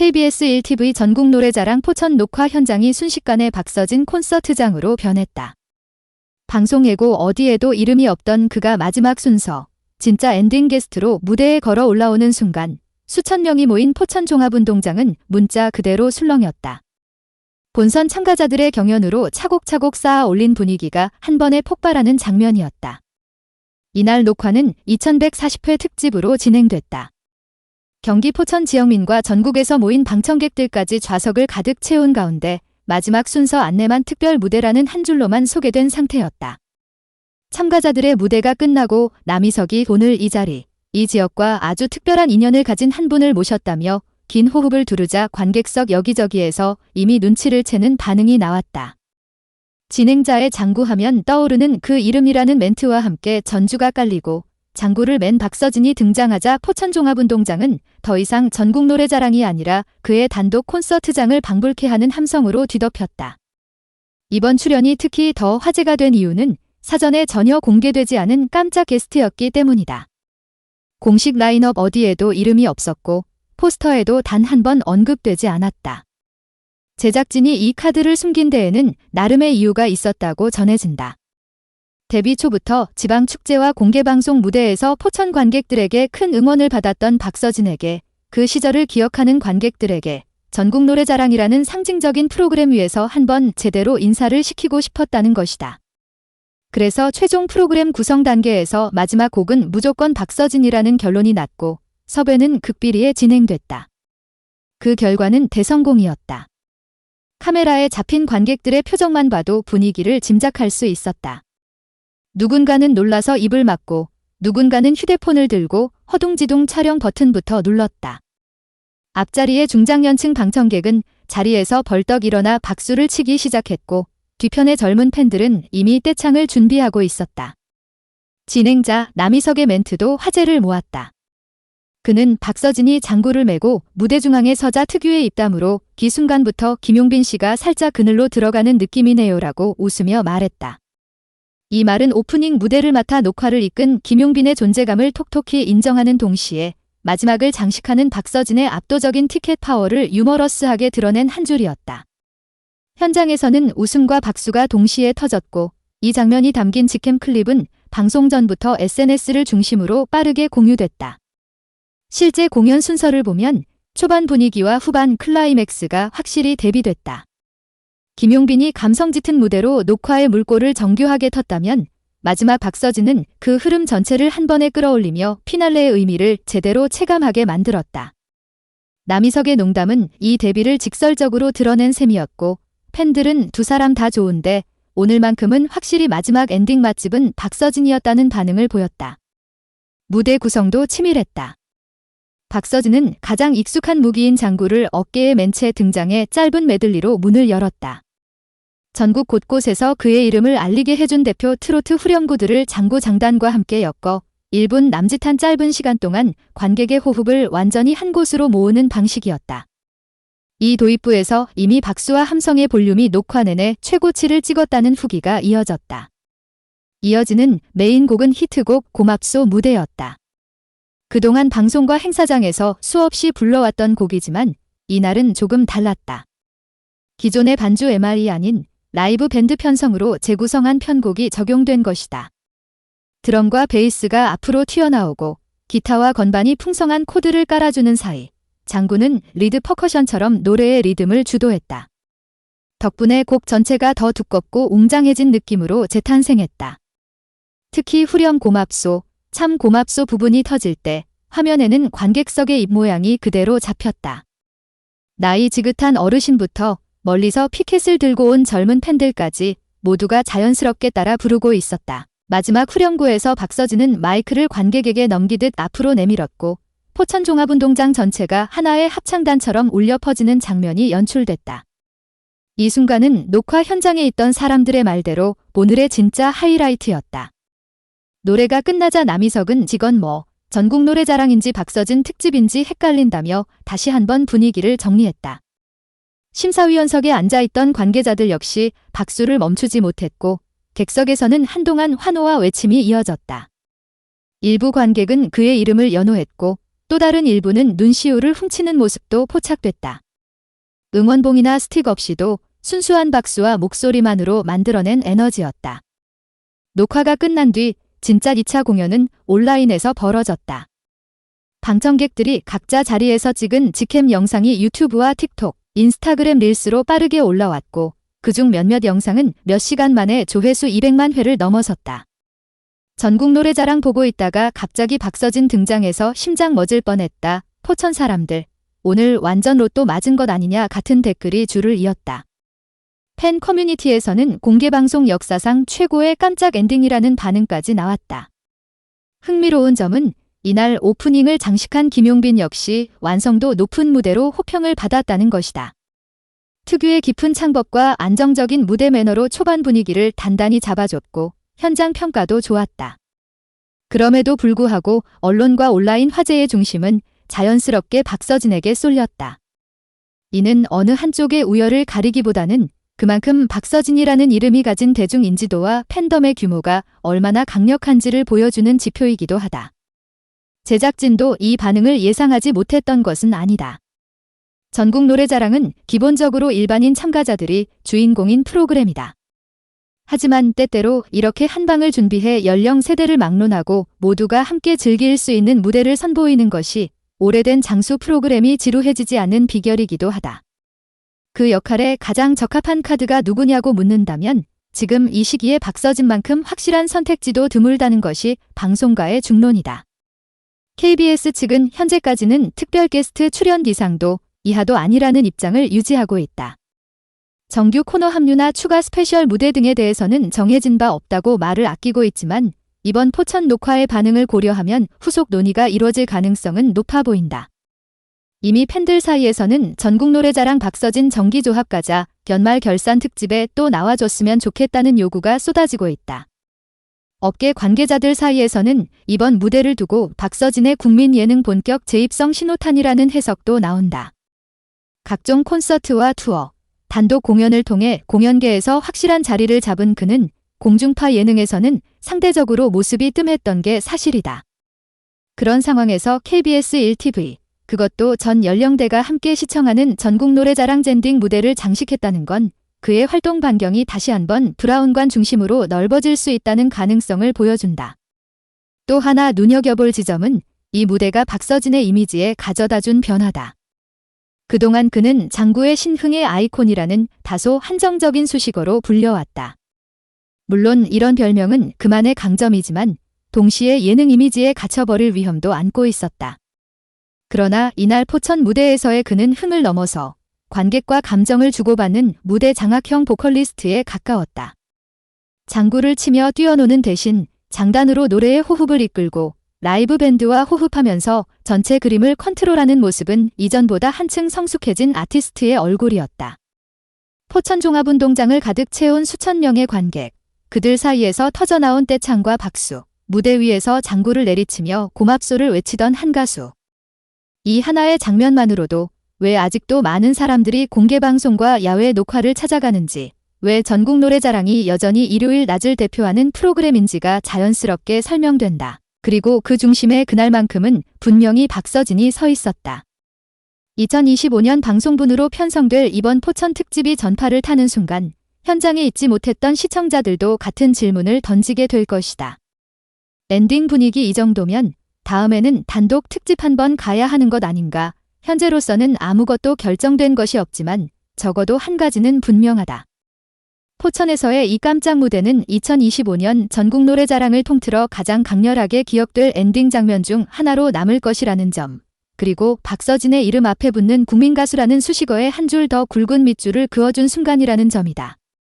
KBS 1TV 전국 노래자랑 포천 녹화 현장이 순식간에 박서진 콘서트장으로 변했다. 방송 예고 어디에도 이름이 없던 그가 마지막 순서, 진짜 엔딩 게스트로 무대에 걸어 올라오는 순간 수천 명이 모인 포천 종합운동장은 문자 그대로 술렁였다. 본선 참가자들의 경연으로 차곡차곡 쌓아 올린 분위기가 한 번에 폭발하는 장면이었다. 이날 녹화는 2140회 특집으로 진행됐다. 경기 포천 지역민과 전국에서 모인 방청객들까지 좌석을 가득 채운 가운데 마지막 순서 안내만 특별 무대라는 한 줄로만 소개된 상태였다. 참가자들의 무대가 끝나고 남희석이 오늘 이 자리, 이 지역과 아주 특별한 인연을 가진 한 분을 모셨다며 긴 호흡을 두르자 관객석 여기저기에서 이미 눈치를 채는 반응이 나왔다. 진행자의 장구하면 떠오르는 그 이름이라는 멘트와 함께 전주가 깔리고 장구를 맨 박서진이 등장하자 포천종합운동장은 더 이상 전국 노래자랑이 아니라 그의 단독 콘서트장을 방불케 하는 함성으로 뒤덮였다. 이번 출연이 특히 더 화제가 된 이유는 사전에 전혀 공개되지 않은 깜짝 게스트였기 때문이다. 공식 라인업 어디에도 이름이 없었고 포스터에도 단 한 번 언급되지 않았다. 제작진이 이 카드를 숨긴 데에는 나름의 이유가 있었다고 전해진다. 데뷔 초부터 지방 축제와 공개방송 무대에서 포천 관객들에게 큰 응원을 받았던 박서진에게 그 시절을 기억하는 관객들에게 전국 노래자랑이라는 상징적인 프로그램 위에서 한번 제대로 인사를 시키고 싶었다는 것이다. 그래서 최종 프로그램 구성 단계에서 마지막 곡은 무조건 박서진이라는 결론이 났고 섭외는 극비리에 진행됐다. 그 결과는 대성공이었다. 카메라에 잡힌 관객들의 표정만 봐도 분위기를 짐작할 수 있었다. 누군가는 놀라서 입을 막고 누군가는 휴대폰을 들고 허둥지둥 촬영 버튼부터 눌렀다. 앞자리의 중장년층 방청객은 자리에서 벌떡 일어나 박수를 치기 시작했고 뒤편의 젊은 팬들은 이미 떼창을 준비하고 있었다. 진행자 남희석의 멘트도 화제를 모았다. 그는 박서진이 장구를 메고 무대 중앙에 서자 특유의 입담으로 기 순간부터 김용빈 씨가 살짝 그늘로 들어가는 느낌이네요라고 웃으며 말했다. 이 말은 오프닝 무대를 맡아 녹화를 이끈 김용빈의 존재감을 톡톡히 인정하는 동시에 마지막을 장식하는 박서진의 압도적인 티켓 파워를 유머러스하게 드러낸 한 줄이었다. 현장에서는 웃음과 박수가 동시에 터졌고 이 장면이 담긴 직캠 클립은 방송 전부터 SNS를 중심으로 빠르게 공유됐다. 실제 공연 순서를 보면 초반 분위기와 후반 클라이맥스가 확실히 대비됐다. 김용빈이 감성 짙은 무대로 녹화의 물꼬를 정교하게 텄다면 마지막 박서진은 그 흐름 전체를 한 번에 끌어올리며 피날레의 의미를 제대로 체감하게 만들었다. 남희석의 농담은 이 데뷔를 직설적으로 드러낸 셈이었고 팬들은 두 사람 다 좋은데 오늘만큼은 확실히 마지막 엔딩 맛집은 박서진이었다는 반응을 보였다. 무대 구성도 치밀했다. 박서진은 가장 익숙한 무기인 장구를 어깨에 맨 채 등장해 짧은 메들리로 문을 열었다. 전국 곳곳에서 그의 이름을 알리게 해준 대표 트로트 후렴구들을 장구 장단과 함께 엮어 1분 남짓한 짧은 시간 동안 관객의 호흡을 완전히 한 곳으로 모으는 방식이었다. 이 도입부에서 이미 박수와 함성의 볼륨이 녹화 내내 최고치를 찍었다는 후기가 이어졌다. 이어지는 메인 곡은 히트곡 고맙소 무대였다. 그동안 방송과 행사장에서 수없이 불러왔던 곡이지만 이날은 조금 달랐다. 기존의 반주 MR이 아닌 라이브 밴드 편성으로 재구성한 편곡이 적용된 것이다. 드럼과 베이스가 앞으로 튀어나오고 기타와 건반이 풍성한 코드를 깔아주는 사이 장구는 리드 퍼커션처럼 노래의 리듬을 주도했다. 덕분에 곡 전체가 더 두껍고 웅장해진 느낌으로 재탄생했다. 특히 후렴 고맙소, 참 고맙소 부분이 터질 때 화면에는 관객석의 입모양이 그대로 잡혔다. 나이 지긋한 어르신부터 멀리서 피켓을 들고 온 젊은 팬들까지 모두가 자연스럽게 따라 부르고 있었다. 마지막 후렴구에서 박서진은 마이크를 관객에게 넘기듯 앞으로 내밀었고 포천종합운동장 전체가 하나의 합창단처럼 울려 퍼지는 장면이 연출됐다. 이 순간은 녹화 현장에 있던 사람들의 말대로 오늘의 진짜 하이라이트였다. 노래가 끝나자 남희석은 직원 뭐 전국 노래자랑인지 박서진 특집인지 헷갈린다며 다시 한번 분위기를 정리했다. 심사위원석에 앉아있던 관계자들 역시 박수를 멈추지 못했고 객석에서는 한동안 환호와 외침이 이어졌다. 일부 관객은 그의 이름을 연호했고 또 다른 일부는 눈시울을 훔치는 모습도 포착됐다. 응원봉이나 스틱 없이도 순수한 박수와 목소리만으로 만들어낸 에너지였다. 녹화가 끝난 뒤 진짜 2차 공연은 온라인에서 벌어졌다. 방청객들이 각자 자리에서 찍은 직캠 영상이 유튜브와 틱톡, 인스타그램 릴스로 빠르게 올라왔고 그중 몇몇 영상은 몇 시간 만에 조회수 200만 회를 넘어섰다. 전국 노래자랑 보고 있다가 갑자기 박서진 등장해서 심장 멎을 뻔했다. 포천 사람들. 오늘 완전 로또 맞은 것 아니냐 같은 댓글이 줄을 이었다. 팬 커뮤니티에서는 공개방송 역사상 최고의 깜짝 엔딩이라는 반응까지 나왔다. 흥미로운 점은 이날 오프닝을 장식한 김용빈 역시 완성도 높은 무대로 호평을 받았다는 것이다. 특유의 깊은 창법과 안정적인 무대 매너로 초반 분위기를 단단히 잡아줬고 현장 평가도 좋았다. 그럼에도 불구하고 언론과 온라인 화제의 중심은 자연스럽게 박서진에게 쏠렸다. 이는 어느 한쪽의 우열을 가리기보다는 그만큼 박서진이라는 이름이 가진 대중 인지도와 팬덤의 규모가 얼마나 강력한지를 보여주는 지표이기도 하다. 제작진도 이 반응을 예상하지 못했던 것은 아니다. 전국 노래자랑은 기본적으로 일반인 참가자들이 주인공인 프로그램이다. 하지만 때때로 이렇게 한 방을 준비해 연령 세대를 막론하고 모두가 함께 즐길 수 있는 무대를 선보이는 것이 오래된 장수 프로그램이 지루해지지 않는 비결이기도 하다. 그 역할에 가장 적합한 카드가 누구냐고 묻는다면 지금 이 시기에 박서진만큼 확실한 선택지도 드물다는 것이 방송가의 중론이다. KBS 측은 현재까지는 특별 게스트 출연 기상도 이하도 아니라는 입장을 유지하고 있다. 정규 코너 합류나 추가 스페셜 무대 등에 대해서는 정해진 바 없다고 말을 아끼고 있지만 이번 포천 녹화의 반응을 고려하면 후속 논의가 이뤄질 가능성은 높아 보인다. 이미 팬들 사이에서는 전국 노래자랑 박서진 정기조합 가자 연말 결산 특집에 또 나와줬으면 좋겠다는 요구가 쏟아지고 있다. 업계 관계자들 사이에서는 이번 무대를 두고 박서진의 국민 예능 본격 재입성 신호탄이라는 해석도 나온다. 각종 콘서트와 투어, 단독 공연을 통해 공연계에서 확실한 자리를 잡은 그는 공중파 예능에서는 상대적으로 모습이 뜸했던 게 사실이다. 그런 상황에서 KBS 1TV, 그것도 전 연령대가 함께 시청하는 전국 노래자랑 젠딩 무대를 장식했다는 건 그의 활동 반경이 다시 한번 브라운관 중심으로 넓어질 수 있다는 가능성을 보여준다. 또 하나 눈여겨볼 지점은 이 무대가 박서진의 이미지에 가져다 준 변화다. 그동안 그는 장구의 신흥의 아이콘이라는 다소 한정적인 수식어로 불려왔다. 물론 이런 별명은 그만의 강점이지만 동시에 예능 이미지에 갇혀버릴 위험도 안고 있었다. 그러나 이날 포천 무대에서의 그는 흥을 넘어서 관객과 감정을 주고받는 무대 장악형 보컬리스트에 가까웠다. 장구를 치며 뛰어노는 대신 장단으로 노래의 호흡을 이끌고 라이브 밴드와 호흡하면서 전체 그림을 컨트롤하는 모습은 이전보다 한층 성숙해진 아티스트의 얼굴이었다. 포천 종합운동장을 가득 채운 수천 명의 관객, 그들 사이에서 터져나온 떼창과 박수, 무대 위에서 장구를 내리치며 고맙소를 외치던 한 가수. 이 하나의 장면만으로도 왜 아직도 많은 사람들이 공개방송과 야외 녹화를 찾아가는지, 왜 전국 노래자랑이 여전히 일요일 낮을 대표하는 프로그램인지가 자연스럽게 설명된다. 그리고 그 중심에 그날만큼은 분명히 박서진이 서 있었다. 2025년 방송분으로 편성될 이번 포천 특집이 전파를 타는 순간 현장에 있지 못했던 시청자들도 같은 질문을 던지게 될 것이다. 엔딩 분위기 이 정도면 다음에는 단독 특집 한번 가야 하는 것 아닌가. 현재로서는 아무것도 결정된 것이 없지만 적어도 한 가지는 분명하다. 포천에서의 이 깜짝 무대는 2025년 전국 노래자랑을 통틀어 가장 강렬하게 기억될 엔딩 장면 중 하나로 남을 것이라는 점. 그리고 박서진의 이름 앞에 붙는 국민가수라는 수식어에 한 줄 더 굵은 밑줄을 그어준 순간이라는 점이다.